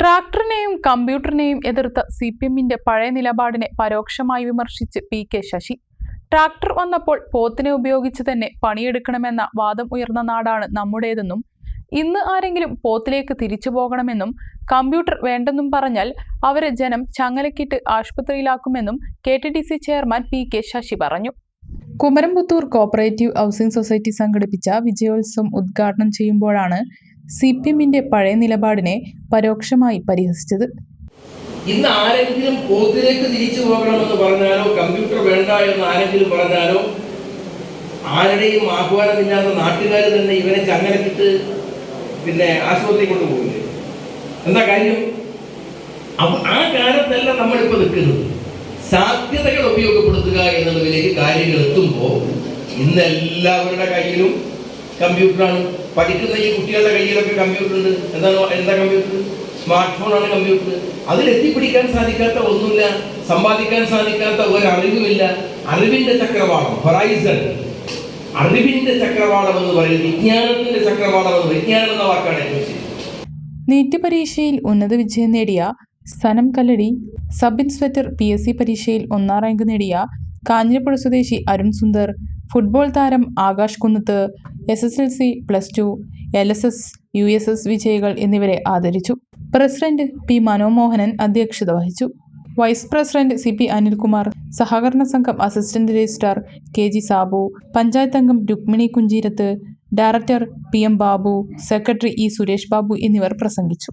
ട്രാക്ടറിനെയും കമ്പ്യൂട്ടറിനെയും എതിർത്ത C P എമ്മിന്റെ പഴയ നിലപാടിനെ പരോക്ഷമായി വിമർശിച്ച് പി കെ ശശി. ട്രാക്ടർ വന്നപ്പോൾ പോത്തിനെ ഉപയോഗിച്ച് തന്നെ പണിയെടുക്കണമെന്ന വാദം ഉയർന്ന നാടാണ് നമ്മുടേതെന്നും ഇന്ന് ആരെങ്കിലും പോത്തിലേക്ക് തിരിച്ചു പോകണമെന്നും കമ്പ്യൂട്ടർ വേണ്ടെന്നും പറഞ്ഞാൽ അവരെ ജനം ചങ്ങലക്കിട്ട് ആശുപത്രിയിലാക്കുമെന്നും K T D C chairman P K Sasi പറഞ്ഞു. കുമരംപുത്തൂർ കോപ്പറേറ്റീവ് ഹൗസിംഗ് സൊസൈറ്റി സംഘടിപ്പിച്ച വിജയോത്സവം ഉദ്ഘാടനം ചെയ്യുമ്പോഴാണ് സി പി എമ്മിന്റെ പഴയ നിലപാടിനെ പരോക്ഷമായി പരിഹസിച്ചത്. ഇന്ന് ആരെങ്കിലും പോത്തിലേക്ക് തിരിച്ചു പോകണമെന്ന് പറഞ്ഞാലോ കമ്പ്യൂട്ടർ വേണ്ട എന്ന് ആരെങ്കിലും പറഞ്ഞാലോ ആരുടെയും ആഹ്വാനമില്ലാത്ത നാട്ടുകാർ തന്നെ ഇവനെ ചങ്ങലക്കിട്ട് പിന്നെ ആശുപത്രി കൊണ്ടുപോകില്ലേ? എന്താ കാര്യം? അപ്പൊ ആ കാലത്തല്ല നമ്മളിപ്പോ നിൽക്കുന്നത്. സാധ്യതകൾ ഉപയോഗപ്പെടുത്തുക എന്നുള്ളതിലേക്ക് കാര്യങ്ങൾ എത്തുമ്പോൾ ഇന്ന് എല്ലാവരുടെ കയ്യിലും കമ്പ്യൂട്ടറാണ്. പഠിക്കുന്ന ഈ കുട്ടികളുടെ കയ്യിലൊക്കെ കമ്പ്യൂട്ടർ ഉണ്ട് എന്താണ് എന്താ കമ്പ്യൂട്ടർ? സ്മാർട്ട് ഫോണാണ് കമ്പ്യൂട്ടർ. അതിൽ എത്തിപ്പിടിക്കാൻ സാധിക്കാത്ത ഒന്നുമില്ല. സമ്പാദിക്കാൻ സാധിക്കാത്ത ഒരു അറിവുമില്ല അറിവിന്റെ ചക്രവാളം ഹൊറൈസൺ അറിവിന്റെ ചക്രവാളം എന്ന് പറയും വിജ്ഞാനത്തിന്റെ ചക്രവാളം എന്ന് വിജ്ഞാനം എന്ന വാക്കാണ് നീറ്റ് പരീക്ഷയിൽ ഉന്നത വിജയം നേടിയ Sanam Kalladi sub inspector P S C പരീക്ഷയിൽ ഒന്നാം റാങ്ക് നേടിയ കാഞ്ഞിരപ്പുഴ സ്വദേശി അരുൺ സുന്ദർ ഫുട്ബോൾ താരം Akash Kunnath S S L C plus two L S S U S S വിജയികൾ എന്നിവരെ ആദരിച്ചു. പ്രസിഡന്റ് പി മനോമോഹനൻ അധ്യക്ഷത വഹിച്ചു. Vice president C P Anilkumar സഹകരണ സംഘം assistant registrar K G Sabu panchayat അംഗം Rukmini Kuncheerath director P M Babu secretary E Suresh Babu എന്നിവർ പ്രസംഗിച്ചു.